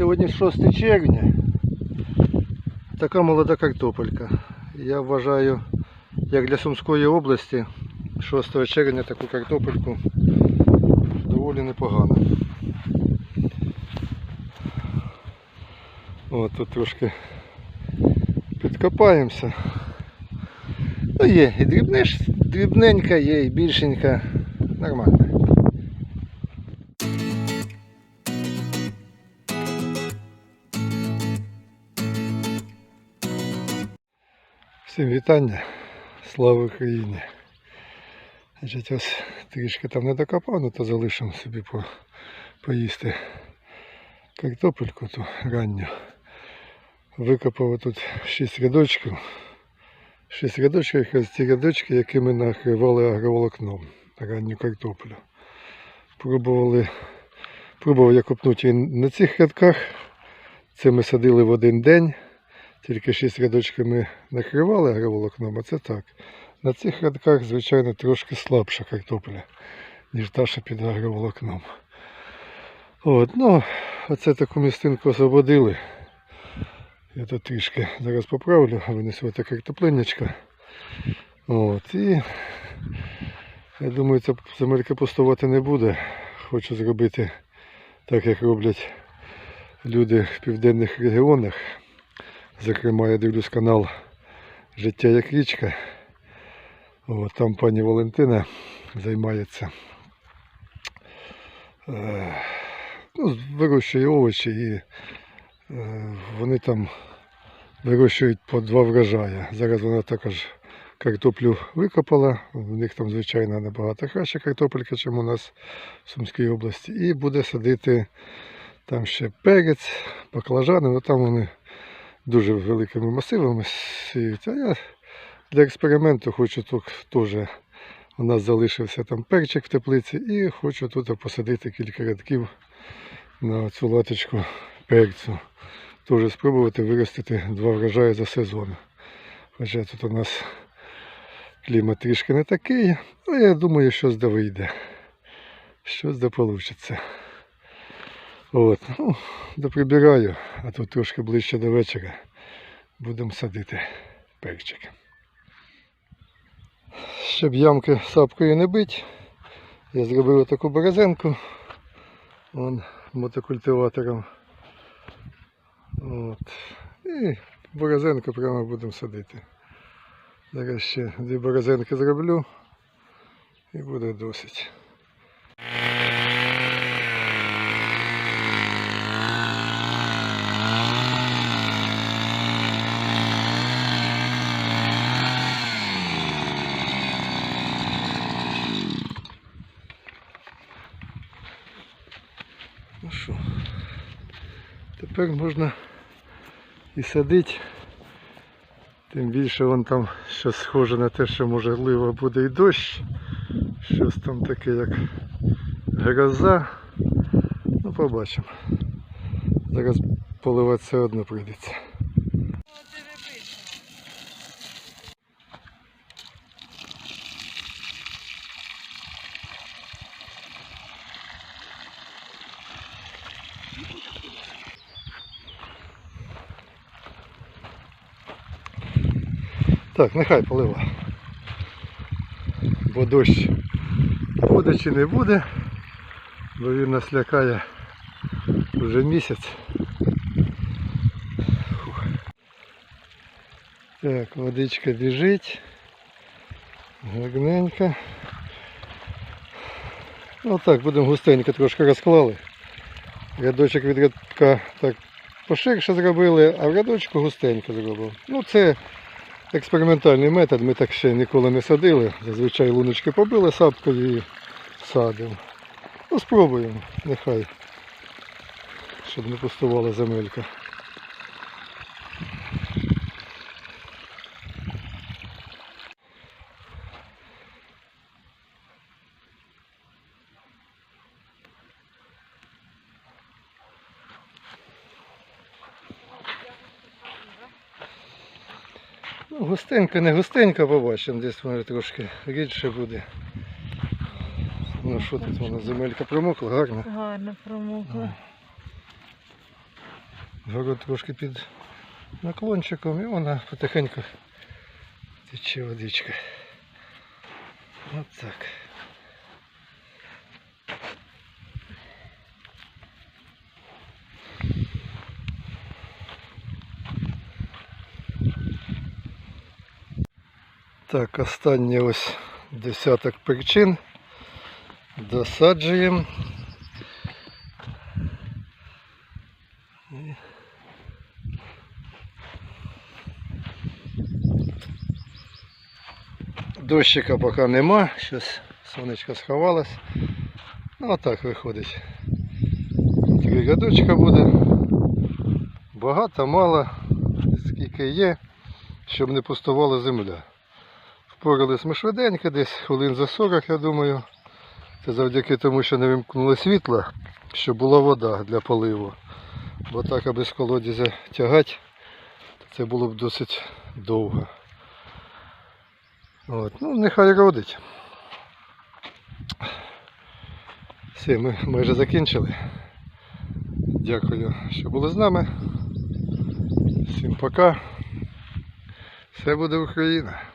Сьогодні 6 червня. Така молода картопелька. Я вважаю, як для Сумської області, 6 червня таку картопельку доволі непогано. От тут трошки підкопаємося. Ну є і дрібнеш, дрібненька, є і більшенька. Нормально. Всім вітання. Слава Україні. Значить, ось трішки там не докопав, ну то залишимо собі по, поїсти картопельку ту ранню. Викопав тут 6 рядочків. 6 рядочків, якраз ті рядочки, які ми накривали агроволокном, ранню картоплю. Пробували, пробував я копнути на цих рядках. Це ми садили в один день. Тільки 6 рядочків ми накривали агроволокном, а це так. На цих рядках, звичайно, трошки слабша картопля, ніж та, що під агроволокном. От, ну, оце таку містинку освободили. Я тут трішки зараз поправлю, винесу ота картопленнячка. От, і я думаю, ця земелька пустувати не буде. Хочу зробити так, як роблять люди в південних регіонах. Зокрема, я дивлюсь канал Життя як річка. От, там пані Валентина займається. Е, ну, вирощує овочі і е, вони там вирощують по два врожая. Зараз вона також картоплю викопала. У них там, звичайно, набагато краща картопелька, ніж у нас в Сумській області. І буде садити там ще перець, баклажани, ну там вони дуже великими масивами сіють. А я для експерименту хочу тут теж. У нас залишився там перчик в теплиці і хочу тут посадити кілька рядків на цю латочку перцю. Теж спробувати виростити два врожаї за сезон. Хоча тут у нас клімат трішки не такий, але я думаю, щось да вийде. Щось да вийде. От, ну, доприбираю, а тут трошки ближче до вечора будемо садити перчик. Щоб ямки сапкою не бить, я зробив таку березенку вон, мотокультиватором. От. І березенку прямо будемо садити. Зараз ще дві березенки зроблю і буде досить. Ну що, тепер можна і садити. Тим більше вон там щось схоже на те, що можливо буде і дощ. Щось там таке як гроза. Ну побачимо. Зараз поливати все одно прийдеться. Так, нехай полива. Бо дощ буде чи не буде, бо він нас лякає вже місяць. Фух. Так, водичка біжить. Гарненько. Ну так, будемо густенько трошки розклали. Рядочок від рядка так поширше зробили, а в рядочку густенько зробив. Ну це експериментальний метод, ми так ще ніколи не садили. Зазвичай луночки побили сапкою і садимо. Ну спробуємо, нехай. Щоб не пустувала земелька. Ну, густенько, не густенько побачимо, десь може трошки рідше буде. Ну що тут вона земелька промокла, гарно. Гарно промокла. Город трошки під наклончиком і вона потихеньку тече водичка. От так. Так, останній ось десяток причин. Досаджуємо. Дощика поки нема, щось сонечко сховалось. Ну отак виходить. Три рядочка буде. Багато, мало, скільки є, щоб не пустувала земля. Впорались ми швиденько, десь хвилин за 40, я думаю. Це завдяки тому, що не вимкнули світло, щоб була вода для поливу. Бо так, аби з колодязя тягати, це було б досить довго. От. Ну, нехай родить. Все, ми майже закінчили. Дякую, що були з нами. Всім пока. Все буде Україна.